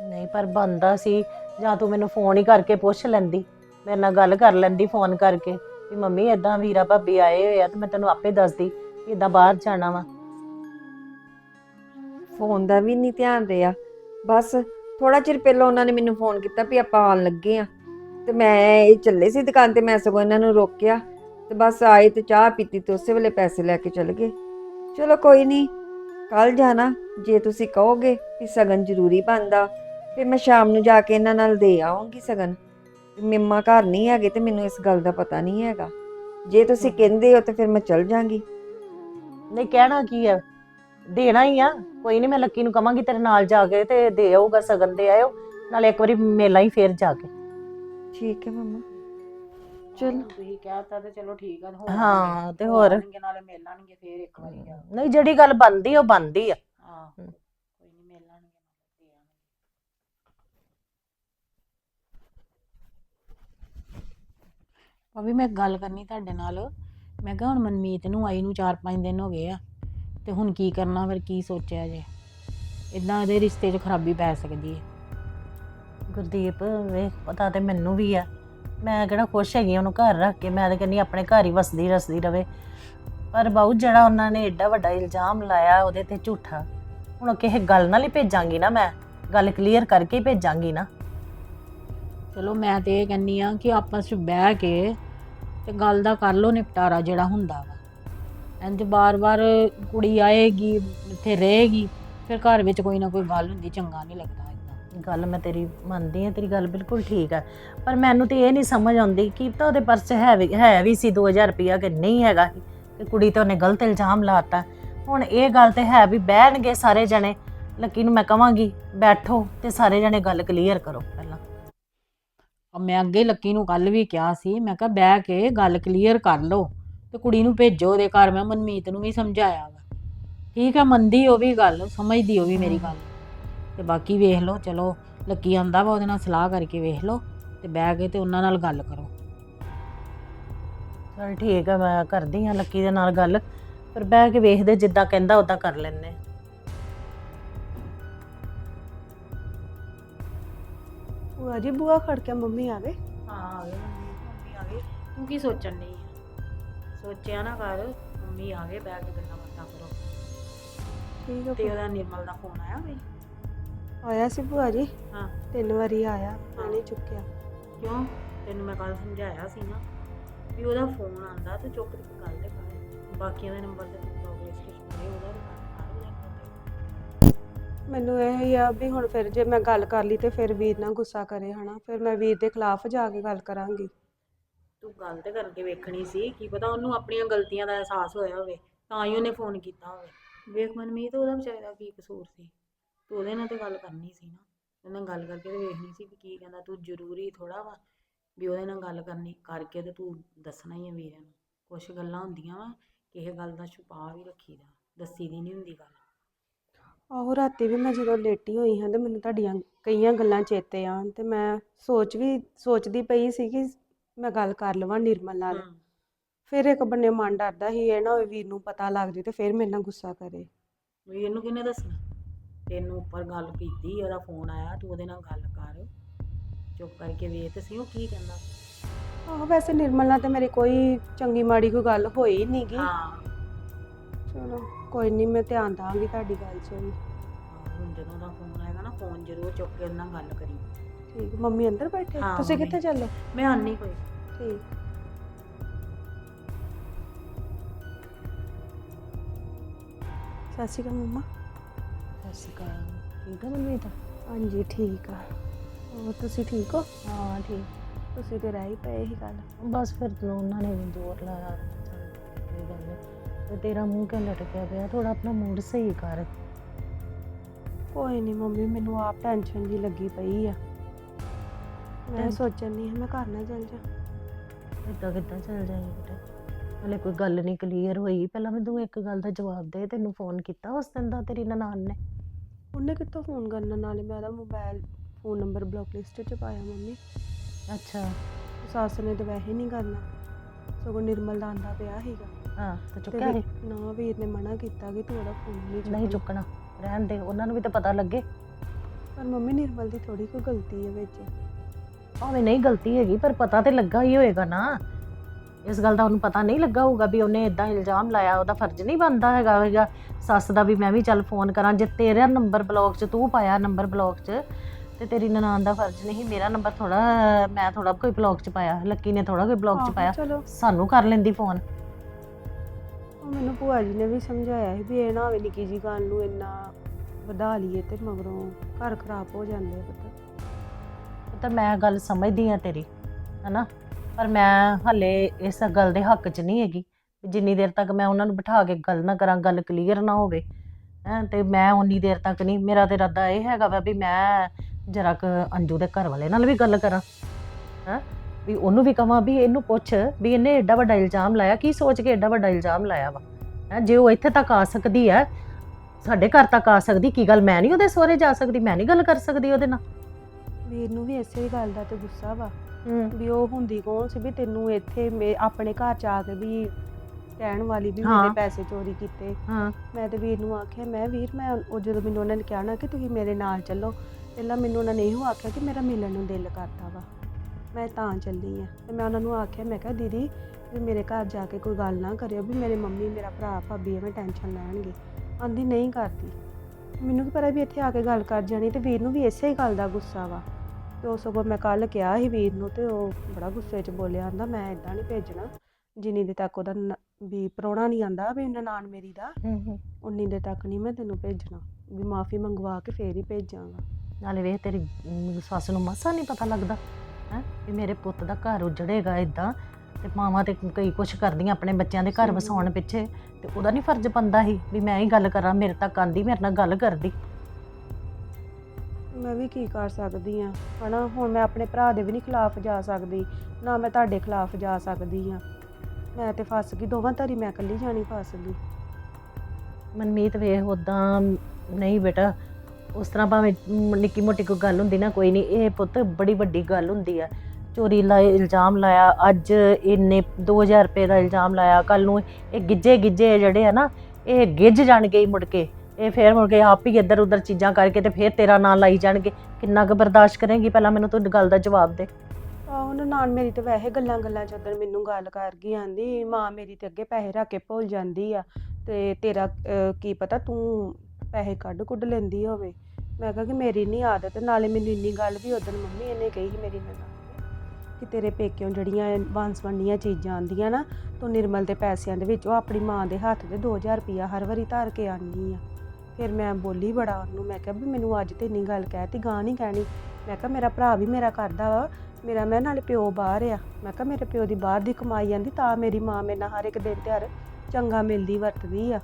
ਨਹੀਂ ਪਰ ਬੰਦਾ ਸੀ ਜਾਂ ਤੂੰ ਮੈਨੂੰ ਫੋਨ ਹੀ ਕਰਕੇ ਪੁੱਛ ਲੈਂਦੀ। ਮੇਰੇ ਨਾਲ ਗੱਲ ਕਰ ਲੈਂਦੀ ਫੋਨ ਕਰਕੇ ਵੀ ਮੰਮੀ ਏਦਾਂ ਵੀਰਾ ਭਾਬੀ ਆਏ ਹੋਏ ਆ ਤੇ ਮੈਂ ਤੈਨੂੰ ਆਪੇ ਦੱਸਦੀ ਕਿ ਏਦਾਂ ਬਾਹਰ ਜਾਣਾ ਵਾ। ਫੋਨ ਦਾ ਵੀ ਨਹੀਂ ਧਿਆਨ ਰਿਹਾ। ਬਸ ਥੋੜਾ ਚਿਰ ਪਹਿਲਾਂ ਉਹਨਾਂ ਨੇ ਮੈਨੂੰ ਫੋਨ ਕੀਤਾ ਵੀ ਆਪਾਂ ਆਉਣ ਲੱਗੇ ਆ ਤੇ ਮੈਂ ਇਹ ਚੱਲੇ ਸੀ ਦੁਕਾਨ ਤੇ, ਮੈਂ ਸਗੋਂ ਇਹਨਾਂ ਨੂੰ ਰੋਕਿਆ ਤੇ ਬਸ ਆਏ ਤੇ ਚਾਹ ਪੀਤੀ ਤੇ ਉਸੇ ਵੇਲੇ ਪੈਸੇ ਲੈ ਕੇ ਚਲੇ ਗਏ। ਚਲੋ ਕੋਈ ਨਹੀਂ ਕੱਲ ਜਾਣਾ, ਜੇ ਤੁਸੀਂ ਕਹੋਗੇ ਕਿ ਸਗਨ ਜ਼ਰੂਰੀ ਬਣਦਾ, ਫਿਰ ਮੈਂ ਸ਼ਾਮ ਨੂੰ ਜਾ ਕੇ ਇਹਨਾਂ ਨਾਲ ਦੇ ਆਉਂਗੀ ਸਗਨ। ਮਿੰਮਾ ਘਰ ਨਹੀਂ ਹੈਗੇ ਤੇ ਮੈਨੂੰ ਇਸ ਗੱਲ ਦਾ ਪਤਾ ਨਹੀਂ ਹੈਗਾ। ਜੇ ਤੁਸੀਂ ਕਹਿੰਦੇ ਹੋ ਤਾਂ ਫਿਰ ਮੈਂ ਚਲ ਜਾਾਂਗੀ। ਨਹੀਂ, ਕਹਿਣਾ ਕੀ ਆ? ਦੇਣਾ ਹੀ ਆ। ਕੋਈ ਨਹੀਂ ਮੈਂ ਲੱਕੀ ਨੂੰ ਕਵਾਂਗੀ ਤੇਰੇ ਨਾਲ ਜਾ ਕੇ ਤੇ ਦੇ ਆਊਗਾ ਸਗਨ ਦੇ ਆਇਓ। ਨਾਲੇ ਇੱਕ ਵਾਰੀ ਮੇਲਾ ਹੀ ਫੇਰ ਜਾ ਕੇ। ਠੀਕ ਹੈ ਮੰਮਾ। ਚਲੋ। ਤੁਸੀਂ ਕਹਿਤਾ ਤੇ ਚਲੋ ਠੀਕ ਆ ਹੋ ਤੇ ਹੋਰ? ਆਉਣਗੇ, ਨਾਲੇ ਮਿਲ ਲਾਂਗੇ ਫਿਰ ਇੱਕ ਵਾਰੀ ਜਾ ਕੇ। ਨਹੀਂ ਜਿਹੜੀ ਗੱਲ ਬੰਦੀ ਉਹ ਬੰਦੀ ਆ। ਹਾਂ ਹਮ। ਕੋਈ ਨਹੀਂ ਮਿਲ ਲਾਂਗੇ ਨਾਲੇ ਦੇ ਆਵਾਂਗੇ। ਭਾਬੀ ਮੈਂ ਗੱਲ ਕਰਨੀ ਤੁਹਾਡੇ ਨਾਲ। ਮੈਂ ਕਿਹਾ ਹੁਣ ਮਨਮੀਤ ਨੂੰ ਆਈ ਨੂੰ 4-5 ਦਿਨ ਹੋ ਗਏ ਆ। ਤੇ ਹੁਣ ਕੀ ਕਰਨਾ ਫਿਰ ਕੀ ਸੋਚਿਆ ਜੇ? ਇਦਾਂ ਇਹਦੇ ਰਿਸ਼ਤੇ 'ਚ ਖਰਾਬੀ ਪੈ ਸਕਦੀ ਹੈ ਗੁਰਦੀਪ ਵੇਖ ਪਤਾ ਤੇ ਮੈਨੂੰ ਵੀ ਆ। ਮੈਂ ਕਿਹੜਾ ਖੁਸ਼ ਹੈਗੀ ਉਹਨੂੰ ਘਰ ਰੱਖ ਕੇ। ਮੈਂ ਤਾਂ ਕਹਿੰਦੀ ਆਪਣੇ ਘਰ ਹੀ ਵਸਦੀ ਰਸਦੀ ਰਵੇ। ਪਰ ਬਾਊ ਜਿਹੜਾ ਉਹਨਾਂ ਨੇ ਏਡਾ ਵੱਡਾ ਇਲਜ਼ਾਮ ਲਾਇਆ ਉਹਦੇ ਤੇ ਝੂਠਾ। ਹੁਣ ਉਹ ਕਿਸੇ ਗੱਲ ਨਾਲ ਹੀ ਭੇਜਾਂਗੀ ਨਾ ਮੈਂ। ਗੱਲ ਕਲੀਅਰ ਕਰਕੇ ਹੀ ਭੇਜਾਂਗੀ ਨਾ। ਚਲੋ ਮੈਂ ਤੇ ਇਹ ਕਹਿੰਨੀ ਆ ਕਿ ਆਪਸ ਵਿੱਚ ਬਹਿ ਕੇ ਤੇ ਗੱਲ ਦਾ ਕਰ ਲੋ ਨਿਪਟਾਰਾ ਜਿਹੜਾ ਹੁੰਦਾ ਵਾ। ਇੰਜ ਬਾਰ-ਬਾਰ ਕੁੜੀ ਆਏਗੀ ਇੱਥੇ ਰਹੇਗੀ ਫਿਰ ਘਰ ਵਿੱਚ ਕੋਈ ਨਾ ਕੋਈ ਗੱਲ ਹੁੰਦੀ ਚੰਗਾ ਨਹੀਂ ਲੱਗਦਾ ਇਦਾਂ ਗੱਲ ਮੈਂ ਤੇਰੀ ਮੰਨਦੀ ਹਾਂ ਤੇਰੀ ਗੱਲ ਬਿਲਕੁਲ ਠੀਕ ਆ ਪਰ ਮੈਨੂੰ ਤੇ ਇਹ ਨਹੀਂ ਸਮਝ ਆਉਂਦੀ ਕਿ ਤਾਂ ਉਹਦੇ ਪਰਸ 'ਚ ਹੈ ਵੀ ਹੈ ਵੀ ਸੀ 2000 ਰੁਪਇਆ ਕਿ ਨਹੀਂ ਹੈਗਾ ਸੀ ਕਿ ਕੁੜੀ ਤੇ ਉਹਨੇ ਗਲਤ ਇਲਜ਼ਾਮ ਲਾਤਾ ਹੁਣ ਇਹ ਗੱਲ ਤੇ ਹੈ ਵੀ ਬਹਿਣਗੇ ਸਾਰੇ ਜਣੇ ਲੱਕੀ ਨੂੰ ਮੈਂ ਕਵਾਂਗੀ ਬੈਠੋ ਤੇ ਸਾਰੇ ਜਣੇ ਗੱਲ ਕਲੀਅਰ ਕਰੋ ਪਹਿਲਾਂ। ਮੈਂ ਅੱਗੇ ਲੱਕੀ ਨੂੰ ਕੱਲ ਵੀ ਕਿਹਾ ਸੀ ਮੈਂ ਕਿਹਾ ਬਹਿ ਕੇ ਗੱਲ ਕਲੀਅਰ ਕਰ ਲਓ। ਤੇ ਕੁੜੀ ਨੂੰ ਭੇਜੋ ਉਹਦੇ ਘਰ ਮੈਂ ਮਨਮੀਤ ਨੂੰ ਵੀ ਸਮਝਾਇਆ ਵਾ। ਠੀਕ ਆ ਮੰਨਦੀ ਉਹ ਵੀ ਗੱਲ ਸਮਝਦੀ ਉਹ ਵੀ ਮੇਰੀ ਗੱਲ। ਤੇ ਬਾਕੀ ਵੇਖ ਲਓ ਚਲੋ ਲੱਕੀ ਆਂਦਾ ਵਾ ਉਹਦੇ ਨਾਲ ਸਲਾਹ ਕਰਕੇ ਵੇਖ ਲਓ ਤੇ ਬਹਿ ਕੇ ਤੇ ਉਹਨਾਂ ਨਾਲ ਗੱਲ ਕਰੋ। ਚਲ ਠੀਕ ਆ ਮੈਂ ਕਰਦੀ ਹਾਂ ਲੱਕੀ ਦੇ ਨਾਲ ਗੱਲ ਫਿਰ ਬਹਿ ਕੇ ਵੇਖਦੇ ਜਿੱਦਾਂ ਕਹਿੰਦਾ ਉਦਾਂ ਕਰ ਲੈਣੇ ਭੂਆ ਜੀ ਬੂਆ ਖੜ ਕੇ ਮੰਮੀ ਆ ਗਏ ਹਾਂ ਆ ਗਏ ਮੰਮੀ ਆ ਗਏ। ਤੂੰ ਕੀ ਸੋਚਣ ਨਹੀਂ ਸੋਚਿਆ ਨਾ ਕਰ ਮੰਮੀ ਆ ਗਏ ਬਹਿ ਕੇ ਗੱਲਾਂ ਬਾਤਾਂ ਕਰੋ। ਠੀਕ ਆ ਤੇ ਉਹਦਾ ਨਿਰਮਲ ਦਾ ਫੋਨ ਆਇਆ ਭੂਆ। ਆਇਆ ਸੀ ਭੂਆ ਜੀ। ਹਾਂ। ਤਿੰਨ ਵਾਰੀ ਆਇਆ ਮੈਂ ਨਹੀਂ ਚੁੱਕਿਆ। ਕਿਉਂ? ਤੈਨੂੰ ਮੈਂ ਕੱਲ ਸਮਝਾਇਆ ਸੀ ਨਾ ਵੀ ਉਹਦਾ ਫੋਨ ਆਂਦਾ ਤੇ ਚੁੱਕ ਕੇ ਗੱਲ ਤੇ ਕਰ। ਬਾਕੀਆਂ ਦੇ ਨੰਬਰ ਤੇ ਪ੍ਰੋਗਰੈਸ ਸਟੇਸ਼ਨ ਤੇ ਉਹਦਾ ਵੀ ਕਰ ਮੈਨੂੰ ਇਹ ਹੀ ਆ ਵੀ ਹੁਣ ਫਿਰ ਜੇ ਮੈਂ ਗੱਲ ਕਰ ਲਈ ਤੇ ਫਿਰ ਵੀਰ ਨਾਲ ਗੁੱਸਾ ਕਰੇ ਹਨਾ? ਫਿਰ ਮੈਂ ਵੀਰ ਦੇ ਖਿਲਾਫ ਜਾ ਕੇ ਗੱਲ ਕਰਾਂਗੀ। ਤੂੰ ਗੱਲ ਤੇ ਕਰਕੇ ਵੇਖਣੀ ਸੀ ਕੀ ਪਤਾ ਉਹਨੂੰ ਆਪਣੀਆਂ ਗਲਤੀਆਂ ਦਾ ਅਹਿਸਾਸ ਹੋਇਆ ਹੋਵੇ ਤਾਂ ਹੀ ਉਹਨੇ ਫੋਨ ਕੀਤਾ ਹੋਵੇ। ਵੇਖ ਮਨਮੀਤ ਉਹਦਾ ਵਿਚਾਰੇ ਦਾ ਕੀ ਕਸੂਰ ਸੀ? ਤੂੰ ਉਹਦੇ ਨਾਲ ਤੇ ਗੱਲ ਕਰਨੀ ਸੀ ਨਾ। ਉਹਦੇ ਨਾਲ ਗੱਲ ਕਰਕੇ ਤੇ ਵੇਖਣੀ ਸੀ ਵੀ ਕੀ ਕਹਿੰਦਾ ਤੂੰ ਜ਼ਰੂਰੀ ਥੋੜਾ ਵਾ ਵੀ ਉਹਦੇ ਨਾਲ ਗੱਲ ਕਰਨੀ ਕਰਕੇ ਤੇ ਤੂੰ ਦੱਸਣਾ ਹੀ ਹੈ ਵੀਰੇ ਨੂੰ। ਕੁਝ ਗੱਲਾਂ ਹੁੰਦੀਆਂ ਵਾ ਕਿਸੇ ਗੱਲ ਦਾ ਛੁਪਾ ਵੀ ਰੱਖੀਦਾ ਦੱਸੀ ਦੀ ਨਹੀਂ ਹੁੰਦੀ ਗੱਲ। ਆਹੋ ਰਾਤੀ ਵੀ ਮੈਂ ਜਦੋਂ ਲੇਟੀ ਹੋਈ ਹਾਂ ਤੇ ਮੈਨੂੰ ਤੁਹਾਡੀਆਂ ਕਈਆਂ ਗੱਲਾਂ ਚੇਤੇ ਆਉਣ ਤੇ ਮੈਂ ਸੋਚ ਵੀ ਸੋਚਦੀ ਪਈ ਸੀ ਕਿ ਮੈਂ ਗੱਲ ਕਰ ਲਵਾਂ ਨਿਰਮਲ ਨਾਲ। ਫਿਰ ਇੱਕ ਬੰਨੇ ਮਨ ਡਰਦਾ ਸੀ ਇਹ ਨਾ ਹੋਵੇ ਵੀਰ ਨੂੰ ਪਤਾ ਲੱਗ ਜੇ ਤੇ ਫਿਰ ਮੇਰੇ ਨਾਲ ਗੁੱਸਾ ਕਰੇ। ਵੀ ਇਹਨੂੰ ਕਿਹਨੇ ਦੱਸਣਾ? ਤੈਨੂੰ ਉੱਪਰ ਗੱਲ ਕੀਤੀ ਉਹਦਾ ਫੋਨ ਆਇਆ ਤੂੰ ਉਹਦੇ ਨਾਲ ਗੱਲ ਕਰ। ਚੁੱਪ ਕਰਕੇ ਵੇਖ ਤੇ ਸਹੀ ਉਹ ਕੀ ਕਹਿੰਦਾ? ਆਹੋ ਵੈਸੇ ਨਿਰਮਲ ਨਾਲ ਤੇ ਮੇਰੀ ਕੋਈ ਚੰਗੀ ਮਾੜੀ ਕੋਈ ਗੱਲ ਹੋਈ ਨਹੀਂ ਗੀ ਹਾਂ। ਚਲੋ ਕੋਈ ਨਹੀਂ ਮੈਂ ਧਿਆਨ ਦਾਂਗੀ ਤੁਹਾਡੀ ਗੱਲ 'ਚ ਵੀ। ਹੁਣ ਜਦੋਂ ਉਹਦਾ ਫੋਨ ਆਏਗਾ ਨਾ ਫੋਨ ਜ਼ਰੂਰ ਚੁੱਕ ਕੇ ਉਹਦੇ ਨਾਲ ਗੱਲ ਕਰੀ। ਠੀਕ। ਮੰਮੀ ਅੰਦਰ ਬੈਠੇ? ਹਾਂ, ਤੁਸੀਂ ਮੰਮੀ। ਕਿੱਥੇ ਚੱਲੇ ਮੈਂ ਆਨੀ ਕੋਈ। ਠੀਕ। ਸਤਿ ਸ਼੍ਰੀ ਅਕਾਲ ਮੰਮਾ। ਸਤਿ ਸ਼੍ਰੀ ਅਕਾਲ। ਠੀਕ ਆ ਮਨਮੀਤ ਹਾਂਜੀ ਠੀਕ ਆ। ਹੋਰ ਤੁਸੀਂ ਠੀਕ ਹੋ? ਹਾਂ ਠੀਕ। ਤੁਸੀਂ ਤੇ ਰਹਿ ਹੀ ਪਏ ਸੀ ਕੱਲ ਬਸ ਫਿਰ ਤੈਨੂੰ ਉਹਨਾਂ ਨੇ ਵੀ ਜ਼ੋਰ ਲਾਇਆ। ਚੱਲ ਕੋਈ ਗੱਲ ਨਹੀਂ। ਤੇ ਤੇਰਾ ਮੂੰਹ ਕਿਉਂ ਲਟਕਿਆ ਪਿਆ? ਥੋੜਾ ਆਪਣਾ ਮੂਡ ਸਹੀ ਕਰ। ਕੋਈ ਨਹੀਂ ਮੰਮੀ ਮੈਨੂੰ ਆਪ ਟੈਨਸ਼ਨ ਜੀ ਲੱਗੀ ਪਈ ਆ। ਮੈਂ ਸੋਚਣ ਨਹੀਂ ਮੈਂ ਘਰ ਨਾ ਚੱਲ ਜਾ। ਇਦਾਂ ਕਿੱਦਾਂ ਚੱਲ ਜਾਏਗੀ ਬੇਟਾ? ਹਲੇ ਕੋਈ ਗੱਲ ਨਹੀਂ ਕਲੀਅਰ ਹੋਈ। ਪਹਿਲਾਂ ਮੈਨੂੰ ਇੱਕ ਗੱਲ ਦਾ ਜਵਾਬ ਦੇ ਤੈਨੂੰ ਫੋਨ ਕੀਤਾ ਉਸ ਦਿਨ ਦਾ ਤੇਰੀ ਨਨਾਣ ਨੇ? ਉਹਨੇ ਕਿੱਥੋਂ ਫੋਨ ਕਰਨਾ ਨਾਲੇ? ਮੈਂ ਉਹਦਾ mobile phone number block list 'ਚ ਪਾਇਆ ਮੰਮੀ। ਅੱਛਾ। ਸੱਸ ਨੇ ਤਾਂ ਵੈਸੇ ਨਹੀਂ ਕਰਨਾ। ਸਗੋਂ ਨਿਰਮਲ ਦਾ ਆਂਦਾ ਪਿਆ ਸੀਗਾ। ਹਾਂ ਤੇ ਚੁੱਕਿਆ ਵੀ- ਨਾ ਵੀਰ ਨੇ ਮਨਾ ਕੀਤਾ ਕਿ ਤੂੰ ਉਹਦਾ ਫੋਨ ਨਹੀਂ ਨਹੀਂ ਚੁੱਕਣਾ। ਚੁੱਕਣਾ ਰਹਿਣ ਦੇ ਉਹਨਾਂ ਨੂੰ ਵੀ ਤਾਂ ਪਤਾ ਲੱਗੇ। ਪਰ ਮੰਮੀ ਨਿਰਮਲ ਦੀ ਥੋੜੀ ਕੋਈ ਗਲਤੀ ਹੈ ਵਿੱਚ। ਭਾਵੇਂ ਨਹੀਂ ਗਲਤੀ ਹੈਗੀ ਪਰ ਪਤਾ ਤੇ ਲੱਗਾ ਹੀ ਹੋਏਗਾ ਨਾ। ਇਸ ਗੱਲ ਦਾ ਉਹਨੂੰ ਪਤਾ ਨਹੀਂ ਲੱਗਾ ਹੋਊਗਾ ਵੀ ਉਹਨੇ ਇਦਾਂ ਇਲਜ਼ਾਮ ਲਾਇਆ ਉਹਦਾ ਫਰਜ਼ ਨਹੀਂ ਬਣਦਾ ਹੈਗਾ ਹੈਗਾ। ਸੱਸ ਦਾ ਵੀ ਮੈਂ ਵੀ ਚੱਲ ਫੋਨ ਕਰਾਂ ਜੇ ਤੇਰਾ ਨੰਬਰ ਬਲੌਕ 'ਚ ਤੂੰ ਪਾਇਆ ਨੰਬਰ ਬਲੌਕ 'ਚ ਤੇ ਤੇਰੀ ਨਨਾਣ ਦਾ ਫਰਜ਼ ਨਹੀਂ ਮੇਰਾ ਨੰਬਰ ਥੋੜਾ ਮੈਂ ਥੋੜਾ ਕੋਈ ਬਲੌਕ 'ਚ ਪਾਇਆ ਲੱਕੀ ਨੇ ਥੋੜਾ ਕੋਈ ਬਲੌਕ 'ਚ ਆਹੋ, ਪਾਇਆ ਚਲੋ। ਸਾਨੂੰ ਕਰ ਲੈਂਦੀ ਫੋਨ। ਉਹ ਮੈਨੂੰ ਭੂਆ ਜੀ ਨੇ ਵੀ ਸਮਝਾਇਆ ਸੀ ਵੀ ਇਹ ਨਾ ਹੋਵੇ ਨਿੱਕੀ ਜੀ ਗੱਲ ਨੂੰ ਇੰਨਾ ਵਧਾ ਲਈਏ ਤੇ ਮਗਰੋਂ ਘਰ ਖਰਾਬ ਹੋ ਜਾਂਦੇ ਆ ਪੁੱਤ। ਤਾਂ ਮੈਂ ਗੱਲ ਸਮਝਦੀ ਆ ਤੇਰੀ, ਹਨਾ? ਪਰ ਮੈਂ ਹਲੇ ਇਸ ਗੱਲ ਦੇ ਹੱਕ 'ਚ ਨਹੀਂ ਹੈਗੀ ਜਿੰਨੀ ਦੇਰ ਤੱਕ ਮੈਂ ਉਹਨਾਂ ਨੂੰ ਬਿਠਾ ਕੇ ਗੱਲ ਨਾ ਕਰਾਂ, ਗੱਲ ਕਲੀਅਰ ਨਾ ਹੋਵੇ, ਹੈਂ? ਤੇ ਮੈਂ ਉਨੀ ਦੇਰ ਤੱਕ ਨਹੀਂ, ਮੇਰਾ ਤੇ ਇਰਾਦਾ ਇਹ ਹੈਗਾ ਵਾ ਵੀ ਮੈਂ ਜਰਾ ਕੁ ਅੰਜੂ ਦੇ ਘਰ ਵਾਲੇ ਨਾਲ ਵੀ ਗੱਲ ਕਰਾਂ, ਹੈਂ? ਵੀ ਉਹਨੂੰ ਵੀ ਕਹਾਂ ਵੀ ਇਹਨੂੰ ਪੁੱਛ ਵੀ ਇਹਨੇ ਐਡਾ ਵੱਡਾ ਇਲਜ਼ਾਮ ਲਾਇਆ, ਕੀ ਸੋਚ ਕੇ ਐਡਾ ਵੱਡਾ ਇਲਜ਼ਾਮ ਲਾਇਆ ਵਾ? ਹੈਂ? ਜੇ ਉਹ ਇੱਥੇ ਤੱਕ ਆ ਸਕਦੀ ਹੈ, ਸਾਡੇ ਘਰ ਤੱਕ ਆ ਸਕਦੀ, ਕੀ ਗੱਲ ਮੈਂ ਨਹੀਂ ਉਹਦੇ ਸਹੁਰੇ ਜਾ ਸਕਦੀ? ਮੈਂ ਨਹੀਂ ਗੱਲ ਕਰ ਸਕਦੀ ਉਹਦੇ ਨਾਲ? ਵੀਰ ਨੂੰ ਵੀ ਇਸੇ ਗੱਲ ਦਾ ਤੇ ਗੁੱਸਾ ਵਾ ਹੂੰ। ਵੀ ਉਹ ਹੁੰਦੀ ਕੌਣ ਸੀ ਵੀ ਤੈਨੂੰ ਇੱਥੇ ਮੇ- ਆਪਣੇ ਘਰ ਚ ਆ ਕੇ ਵੀ ਕਹਿਣ ਵਾਲੀ ਵੀ ਹਾਂ। ਮੇਰੇ ਪੈਸੇ ਚੋਰੀ ਕੀਤੇ। ਹਾਂ। ਮੈਂ ਤੇ ਵੀਰ ਨੂੰ ਆਖਿਆ ਮੈਂ ਵੀਰ ਮੈਂ ਉਹ ਜਦੋਂ ਮੈਨੂੰ ਉਹਨਾਂ ਨੇ ਕਿਹਾ ਨਾ ਕਿ ਤੁਸੀਂ ਮੇਰੇ ਨਾਲ ਚੱਲੋ ਪਹਿਲਾਂ ਮੈਨੂੰ ਉਹਨਾਂ ਨੇ ਇਹੋ ਆਖਿਆ ਕਿ ਮੇਰਾ ਮਿਲਣ ਨੂੰ ਦਿਲ ਕਰਦਾ ਵਾ। ਮੈਂ ਤਾਂ ਚੱਲੀ ਆ। ਤੇ ਮੈਂ ਉਹਨਾਂ ਨੂੰ ਆਖਿਆ ਮੈਂ ਕਿਹਾ ਦੀਦੀ ਵੀ ਮੇਰੇ ਘਰ ਜਾ ਕੇ ਕੋਈ ਗੱਲ ਨਾ ਕਰਿਓ ਵੀ ਮੇਰੇ ਮੰਮੀ ਮੇਰਾ ਭਰਾ ਭਾਬੀ ਐਵੇਂ ਟੈਨਸ਼ਨ ਲੈਣਗੇ। ਆਂਦੀ ਨਹੀਂ ਕਰਦੀ। ਮੈਨੂੰ ਕੀ ਪਤਾ ਵੀ ਇੱਥੇ ਆ ਕੇ ਗੱਲ ਕਰ ਜਾਣੀ ਤੇ ਵੀਰ ਨੂੰ ਵੀ ਇਸੇ ਹੀ ਗੱਲ ਦਾ ਗੁੱਸਾ ਵਾ। ਤੇ ਉਹ ਸਗੋਂ ਮੈਂ ਕੱਲ ਕਿਹਾ ਸੀ ਵੀਰ ਨੂੰ ਤੇ ਉਹ ਬੜਾ ਗੁੱਸੇ 'ਚ ਬੋਲਿਆ ਆਂਦਾ ਮੈਂ ਇਦਾਂ ਨਹੀਂ ਭੇਜਣਾ ਜਿੰਨੀ ਦੇ ਤੱਕ ਉਹਦਾ ਨ- ਵੀ ਪ੍ਰਾਹੁਣਾ ਨਹੀਂ ਆਂਦਾ ਵੀ ਨਨਾਣ ਮੇਰੀ ਦਾ ਹੂੰ ਹੂੰ। ਉਨੀ ਦੇ ਤੱਕ ਨਹੀਂ ਮੈਂ ਤੈਨੂੰ ਭੇਜਣਾ ਵੀ ਮਾਫੀ ਮੰਗਵਾ ਕੇ ਫੇਰ ਹੀ ਭੇਜਾਂਗਾ। ਨਾਲੇ ਵੇਖ ਤੇਰੀ ਸੱਸ ਨੂੰ ਮਸਾ ਨਹੀਂ ਪਤਾ ਲੱਗਦਾ ਹੈ ਵੀ ਮੇਰੇ ਪੁੱਤ ਦਾ ਘਰ ਉਜੜੇਗਾ ਇਦਾਂ ਤੇ ਮਾਵਾਂ ਤੇ ਕਈ ਕੁਛ ਕਰਦੀਆਂ ਆਪਣੇ ਬੱਚਿਆਂ ਦੇ ਘਰ ਸਹੀ ਵਸਾਉਣ ਪਿੱਛੇ ਤੇ ਉਹਦਾ ਨਹੀਂ ਫਰਜ਼ ਬੰਦਾ ਸੀ ਵੀ ਮੈਂ ਹੀ ਗੱਲ ਕਰਾਂ ਮੇਰੇ ਤੱਕ ਆਂਦੀ ਮੇਰੇ ਨਾਲ ਗੱਲ ਕਰਦੀ। ਮੈਂ ਵੀ ਕੀ ਕਰ ਸਕਦੀ ਆ ਹਨਾ? ਹੁਣ ਮੈਂ ਆਪਣੇ ਭਰਾ ਦੇ ਵੀ ਨਹੀਂ ਖਿਲਾਫ ਜਾ ਸਕਦੀ, ਨਾ ਮੈਂ ਤੁਹਾਡੇ ਖਿਲਾਫ ਜਾ ਸਕਦੀ ਆ ਮੈਂ ਤੇ ਫਸ ਗਈ, ਦੋਵਾਂ ਧਰੀ ਮੈਂ ਇਕੱਲੀ ਜਾਣੀ ਫਸ ਗਈ। ਮਨਮੀਤ ਵੇਖ ਉਦਾਂ ਨਹੀਂ ਬੇਟਾ। ਉਸ ਤਰ੍ਹਾਂ ਭਾਵੇਂ ਨਿੱਕੀ ਮੋਟੀ ਕੋਈ ਗੱਲ ਹੁੰਦੀ ਨਾ, ਕੋਈ ਨਹੀਂ, ਇਹ ਪੁੱਤ ਬੜੀ ਵੱਡੀ ਗੱਲ ਹੁੰਦੀ ਆ। ਚੋਰੀ ਦਾ ਇਲਜ਼ਾਮ ਲਾਇਆ, ਅੱਜ ਇੰਨੇ 2000 ਰੁਪਏ ਦਾ ਇਲਜ਼ਾਮ ਲਾਇਆ ਕੱਲ ਨੂੰ ਇਹ ਗਿੱਜੇ ਗਿੱਜੇ ਜਿਹੜੇ ਆ ਨਾ, ਇਹ ਗਿੱਜ ਜਾਣਗੇ ਹੀ ਮੁੜ ਕੇ। ਇਹ ਫੇਰ ਮੁੜ ਕੇ ਆਪ ਹੀ ਇੱਧਰ ਉੱਧਰ ਚੀਜ਼ਾਂ ਕਰਕੇ ਤੇ ਫੇਰ ਤੇਰਾ ਨਾਂ ਲਾਈ ਜਾਣਗੇ। ਕਿੰਨਾ ਕੁ ਬਰਦਾਸ਼ਤ ਕਰੇਂਗੀ ਪਹਿਲਾਂ ਮੈਨੂੰ ਤੂੰ ਗੱਲ ਦਾ ਜਵਾਬ ਦੇ। ਆਹੋ ਨਾਨ ਮੇਰੀ ਤੇ ਵੈਸੇ ਗੱਲਾਂ ਗੱਲਾਂ ਚ ਉਦੋਂ ਮੈਨੂੰ ਗੱਲ ਕਰ ਗਈ ਆਂਦੀ ਮਾਂ ਮੇਰੀ ਤੇ ਅੱਗੇ ਪੈਸੇ ਰੱਖ ਕੇ ਭੁੱਲ ਜਾਂਦੀ ਆ। ਤੇ ਤੇਰਾ ਅਹ, ਕੀ ਪਤਾ ਤੂੰ ਪੈਸੇ ਕੱਢ ਕੁੱਢ ਲੈਂਦੀ ਹੋਵੇ। ਮੈਂ ਕਿਹਾ ਕਿ ਮੇਰੀ ਨਹੀਂ ਆਦਤ ਨਾਲੇ ਮੈਨੂੰ ਇੰਨੀ ਗੱਲ ਵੀ ਉਦੋਂ ਮੰਮੀ ਇਹਨੇ ਕਹੀ ਸੀ ਮੇਰੀ ਨਨਾਣ ਕਿ ਤੇਰੇ ਪੇਕਿਓਂ ਜਿਹੜੀਆਂ ਵਾਂਸ ਵੰਡੀਆਂ ਚੀਜ਼ਾਂ ਆਂਦੀਆਂ ਨਾ ਤੂੰ ਨਿਰਮਲ ਦੇ ਪੈਸਿਆਂ ਦੇ ਵਿੱਚੋਂ ਆਪਣੀ ਮਾਂ ਦੇ ਹੱਥ ਦੇ 2000 ਰੁਪਇਆ ਹਰ ਵਾਰੀ ਧਾਰ ਕੇ ਆਉਂਦੀ ਆ। ਫਿਰ ਮੈਂ ਬੋਲੀ ਬੜਾ ਉਹਨੂੰ ਮੈਂ ਕਿਹਾ ਵੀ ਮੈਨੂੰ ਅੱਜ ਤੇ ਇੰਨੀ ਗੱਲ ਕਹਿਤੀ ਗਾਂ ਨਹੀਂ ਕਹਿਣੀ। ਮੈਂ ਕਿਹਾ ਮੇਰਾ ਭਰਾ ਵੀ ਮੇਰਾ ਕਰਦਾ ਵਾ ਮੇਰਾ ਮੈਂ ਨਾਲੇ ਪਿਓ ਬਾਹਰ ਆ। ਮੈਂ ਕਿਹਾ ਮੇਰੇ ਪਿਓ ਦੀ ਬਾਹਰ ਦੀ ਕਮਾਈ ਜਾਂਦੀ ਤਾਂ ਮੇਰੀ ਮਾਂ ਮੇਰੇ ਨਾਲ ਹਰ ਇੱਕ ਦਿਨ ਤਿਉਹਾਰ ਚੰਗਾ ਮਿਲਦੀ ਵਰਤਦੀ ਆ।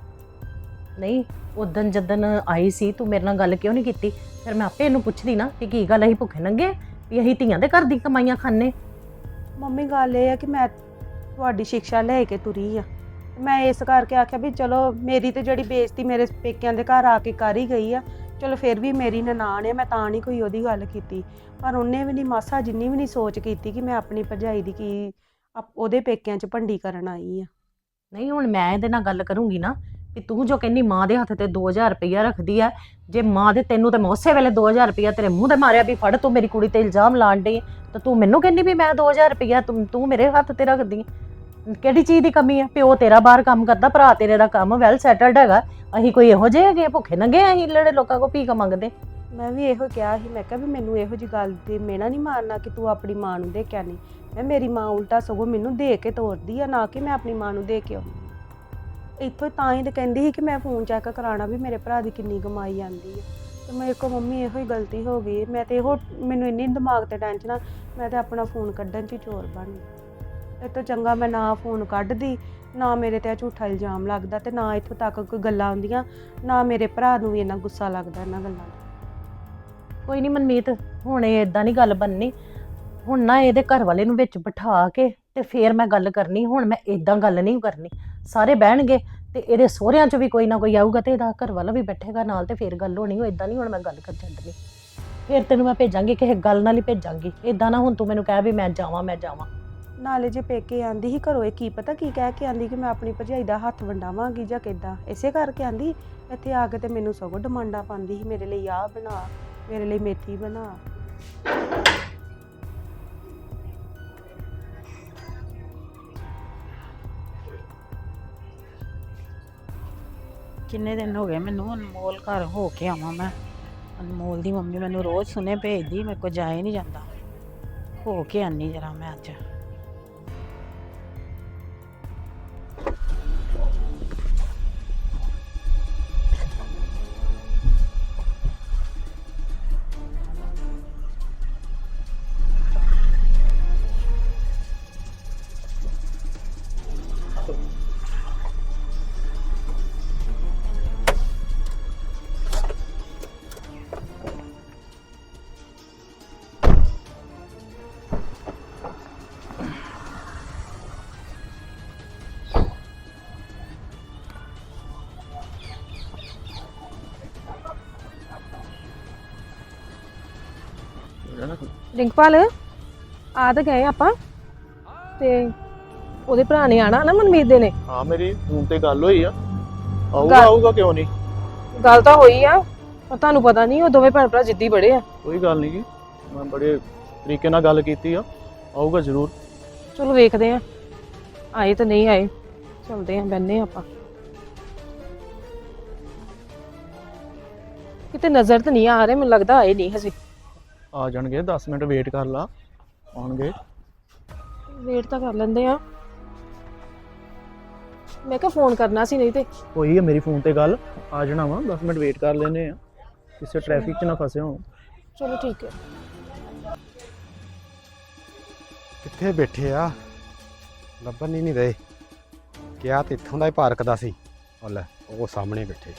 ਨਹੀਂ ਉਦਣ ਜਦਨ ਆਈ ਸੀ ਤੂੰ ਮੇਰੇ ਨਾਲ ਗੱਲ ਕਿਉਂ ਨਹੀਂ ਕੀਤੀ? ਫਿਰ ਮੈਂ ਆਪੇ ਇਹਨੂੰ ਪੁੱਛਦੀ ਨਾ ਕਿ ਕੀ ਗੱਲ ਅਸੀਂ ਭੁੱਖੇ ਨੰਗੇ ਵੀ ਅਸੀਂ ਧੀਆਂ ਦੇ ਘਰ ਦੀ ਕਮਾਈਆਂ ਖਾਣੇ ਮੰਮੀ ਗੱਲ ਇਹ ਆ ਕਿ ਮੈਂ ਤੁਹਾਡੀ ਸਿੱਖਿਆ ਲੈ ਕੇ ਤੁਰੀ ਆ। ਮੈਂ ਇਸ ਕਰਕੇ ਆਖਿਆ ਵੀ ਚਲੋ ਮੇਰੀ ਤੇ ਜਿਹੜੀ ਬੇਇੱਜ਼ਤੀ ਮੇਰੇ ਪੇਕਿਆਂ ਦੇ ਘਰ ਆ ਕੇ ਕਰ ਹੀ ਗਈ ਆ, ਚਲੋ ਫਿਰ ਵੀ ਮੇਰੀ ਨਨਾਣ ਆ, ਮੈਂ ਤਾਂ ਨਹੀਂ ਕੋਈ ਉਹਦੀ ਗੱਲ ਕੀਤੀ ਪਰ ਉਹਨੇ ਵੀ ਨਹੀਂ, ਮਾਸਾ ਜਿੰਨੀ ਵੀ ਨਹੀਂ ਸੋਚ ਕੀਤੀ ਕਿ ਮੈਂ ਆਪਣੀ ਭਰਜਾਈ ਦੀ ਕੀ ਆਪ- ਉਹਦੇ ਪੇਕਿਆਂ 'ਚ ਭੰਡੀ ਕਰਨ ਆਈ ਆ ਨਹੀਂ, ਹੁਣ ਮੈਂ ਇਹਦੇ ਨਾਲ ਗੱਲ ਕਰੂੰਗੀ ਨਾ ਵੀ ਤੂੰ ਜੋ ਕਹਿੰਦੀ ਮਾਂ ਦੇ ਹੱਥ ਤੇ 2000 ਰੁਪਈਆ ਰੱਖਦੀ ਆ, ਜੇ ਮਾਂ ਦੇ ਤੈਨੂੰ ਤੇ ਮੈਂ ਉਸੇ ਵੇਲੇ 2000 ਰੁਪਇਆ ਤੇਰੇ ਮੂੰਹ ਤੇ ਮਾਰਿਆ ਵੀ ਫੜ, ਤੂੰ ਮੇਰੀ ਕੁੜੀ ਤੇ ਇਲਜ਼ਾਮ ਲਾਣ ਡਈ ਤਾਂ ਤੂੰ ਮੈਨੂੰ ਕਹਿੰਦੀ ਵੀ ਮੈਂ 2000 ਰੁਪਈਆ ਤੂੰ ਤੂੰ ਮੇਰੇ ਹੱਥ ਤੇ ਰੱਖਦੀ ਆਂ। ਕਿਹੜੀ ਚੀਜ਼ ਦੀ ਕਮੀ ਹੈ ਪਿਓ ਤੇਰਾ ਬਾਹਰ ਕੰਮ ਕਰਦਾ ਭਰਾ ਤੇਰੇ ਦਾ ਕੰਮ ਵੈਲ ਸੈਟਲਡ ਹੈਗਾ। ਅਸੀਂ ਕੋਈ ਇਹੋ ਜਿਹੇ ਹੈਗੇ ਆ, ਭੁੱਖੇ ਨੰਗੇ ਅਸੀਂ ਜਿਹੜੇ ਲੋਕਾਂ ਕੋ ਭੀਖ ਮੰਗਦੇ? ਮੈਂ ਵੀ ਇਹੋ ਕਿਹਾ ਸੀ ਮੈਂ ਕਿਹਾ ਵੀ ਮੈਨੂੰ ਇਹੋ ਜੀ ਗੱਲ ਤੇ ਮੇਣਾ ਨਹੀਂ ਮਾਰਨਾ ਕਿ ਤੂੰ ਆਪਣੀ ਮਾਂ ਨੂੰ ਦੇ ਕੇ ਨਹੀਂ। ਮੈਂ ਮੇਰੀ ਮਾਂ ਉਲਟਾ ਸਗੋਂ ਮੈਨੂੰ ਦੇ ਕੇ ਤੋਰਦੀ ਆ ਨਾ ਕਿ ਮੈਂ ਆਪਣੀ ਮਾਂ ਨੂੰ ਦੇ ਕੇ ਆਉਂਦੀ ਇੱਥੋਂ ਤਾਂ ਹੀ ਤੇ ਕਹਿੰਦੀ ਸੀ ਕਿ ਮੈਂ ਫੋਨ ਚੈੱਕ ਕਰਾਉਣਾ ਵੀ ਮੇਰੇ ਭਰਾ ਦੀ ਕਿੰਨੀ ਕਮਾਈ ਆਂਦੀ ਆ। ਤੇ ਮੇਰੇ ਕੋ ਮੰਮੀ ਇਹੋ ਹੀ ਗਲਤੀ ਹੋ ਗਈ। ਮੈਂ ਤੇ ਇਹੋ ਮੈਨੂੰ ਇੰਨੀ ਦਿਮਾਗ ਤੇ ਟੈਨਸ਼ਨ ਆ ਮੈਂ ਤੇ ਆਪਣਾ ਫੋਨ ਕੱਢਣ 'ਚ ਚੋਰ ਬਣ ਗਈ। ਇਹ ਤੋਂ ਚੰਗਾ ਮੈਂ ਨਾ ਫੋਨ ਕੱਢਦੀ, ਨਾ ਮੇਰੇ ਤੇ ਇਹ ਝੂਠਾ ਇਲਜ਼ਾਮ ਲੱਗਦਾ ਤੇ ਨਾ ਇੱਥੋਂ ਤੱਕ ਕੋਈ ਗੱਲਾਂ ਆਉਂਦੀਆਂ, ਨਾ ਮੇਰੇ ਭਰਾ ਨੂੰ ਵੀ ਇੰਨਾ ਗੁੱਸਾ ਲੱਗਦਾ ਇਹਨਾਂ ਗੱਲਾਂ ਦਾ ਕੋਈ ਨਹੀਂ ਮਨਮੀਤ, ਹੁਣ ਇਹ ਇਦਾਂ ਨਹੀਂ ਗੱਲ ਬਣਨੀ। ਹੁਣ ਨਾ ਇਹਦੇ ਘਰ ਵਾਲੇ ਨੂੰ ਵਿੱਚ ਬਿਠਾ ਕੇ ਤੇ ਫੇਰ ਮੈਂ ਗੱਲ ਕਰਨੀ, ਹੁਣ ਮੈਂ ਇਦਾਂ ਗੱਲ ਨਹੀਂ ਕਰਨੀ। ਸਾਰੇ ਬਹਿਣਗੇ ਤੇ ਇਹਦੇ ਸਹੁਰਿਆਂ 'ਚ ਵੀ ਕੋਈ ਨਾ ਕੋਈ ਆਊਗਾ ਤੇ ਇਹਦਾ ਘਰ ਵਾਲਾ ਵੀ ਬੈਠੇਗਾ ਨਾਲ ਤੇ ਫੇਰ ਗੱਲ ਹੋਣੀ, ਉਹ ਇਦਾਂ ਨਹੀਂ ਹੁਣ ਮੈਂ ਗੱਲ ਕਰ ਛੱਡਣੀ। ਫੇਰ ਤੈਨੂੰ ਮੈਂ ਭੇਜਾਂਗੀ, ਕਿਸੇ ਗੱਲ ਨਾਲ ਹੀ ਭੇਜਾਂਗੀ। ਇਦਾਂ ਨਾ ਹੁਣ ਤੂੰ ਮੈਨੂੰ ਕਹਿ ਵੀ ਮੈਂ ਜਾਵਾਂ ਮੈਂ ਜਾਵਾਂ। ਨਾਲੇ ਜੇ ਪੇਕੇ ਆਂਦੀ ਸੀ ਘਰੋਂ, ਇਹ ਕੀ ਪਤਾ ਕੀ ਕਹਿ ਕੇ ਆਂਦੀ ਕਿ ਮੈਂ ਆਪਣੀ ਭਰਜਾਈ ਦਾ ਹੱਥ ਵੰਡਾਵਾਂਗੀ ਜਾਂ ਕਿੱਦਾਂ? ਇਸੇ ਕਰਕੇ ਆਂਦੀ, ਇੱਥੇ ਆ ਕੇ ਤੇ ਮੈਨੂੰ ਸਗੋਂ ਡਿਮਾਂਡਾਂ ਪਾਉਂਦੀ ਸੀ, ਮੇਰੇ ਲਈ ਆਹ ਬਣਾ, ਮੇਰੇ ਲਈ ਮੇਥੀ ਬਣਾ। ਕਿੰਨੇ ਦਿਨ ਹੋ ਗਏ ਮੈਨੂੰ ਅਨਮੋਲ ਘਰ ਹੋ ਕੇ ਆਵਾਂ ਮੈਂ? ਅਨਮੋਲ ਦੀ ਮੰਮੀ ਮੈਨੂੰ ਰੋਜ਼ ਸੁਨੇ ਭੇਜਦੀ, ਮੇਰੇ ਕੋ ਜਾਏ ਨਹੀਂ ਜਾਂਦਾ। ਹੋ ਕੇ ਆਨੀ ਜਰਾ ਮੈਂ ਅੱਜ। ਰਿੰਕਪਾਲ ਆ ਤਾਂ ਗਏ ਆਪਾਂ। ਤੇ ਉਹਦੇ ਭਰਾ ਨੇ ਆਣਾ ਨਾ ਮਨਮੀਤ ਦੇ ਨੇ। ਹਾਂ ਮੇਰੀ ਫੋਨ ਤੇ ਗੱਲ ਹੋਈ ਆ। ਆਊਗਾ ਗੱਲ- ਆਊਗਾ ਕਿਉਂ ਨਹੀਂ? ਗੱਲ ਤਾਂ ਹੋਈ ਆ। ਪਰ ਤੁਹਾਨੂੰ ਪਤਾ ਨਹੀਂ ਉਹ ਦੋਵੇਂ ਭੈਣ ਭਰਾ ਜਿੱਦੀ ਬੜੇ ਆ। ਕੋਈ ਗੱਲ ਨਹੀਂ ਗੀ ਮੈਂ ਬੜੇ ਤਰੀਕੇ ਨਾਲ ਗੱਲ ਕੀਤੀ ਆ। ਆਊਗਾ ਜ਼ਰੂਰ। ਚਲੋ ਵੇਖਦੇ ਆ। ਆਏ ਤਾਂ ਨਹੀਂ ਆਏ। ਚਲਦੇ ਆ ਬੰਨੇ ਆਪਾਂ। ਕਿਤੇ ਨਜ਼ਰ ਤਾਂ ਨਹੀਂ ਆ ਰਿਹਾ ਮੈਨੂੰ ਲੱਗਦਾ ਆਏ ਨਹੀਂ ਹਜੇ। ਆ ਜਾਣਗੇ 10 ਮਿੰਟ ਵੇਟ ਕਰ ਲਾ ਆਉਣਗੇ। ਵੇਟ ਤਾਂ ਕਰ ਲੈਂਦੇ ਆ। ਮੈਂ ਕਿਹਾ ਫੋਨ ਕਰਨਾ ਸੀ ਨਹੀਂ ਤੇ। ਹੋਈ ਆ ਮੇਰੀ ਫੋਨ ਤੇ ਗੱਲ ਆ ਜਾਣਾ ਵਾ 10 ਮਿੰਟ ਵੇਟ ਕਰ ਲੈਨੇ ਆ। ਕਿਸੇ ਟ੍ਰੈਫਿਕ 'ਚ ਨਾ ਫਸੇ ਹੋ ਚਲੋ ਠੀਕ ਹੈ। ਕਿੱਥੇ ਬੈਠੇ ਆ? ਲੱਭਣ ਹੀ ਨਹੀਂ ਰਹੇ ਕਿਹਾ ਤੇ ਇੱਥੋਂ ਦਾ ਹੀ ਪਾਰਕ ਦਾ ਸੀ। ਉਹ ਲੈ ਉਹ ਸਾਹਮਣੇ ਬੈਠੇ।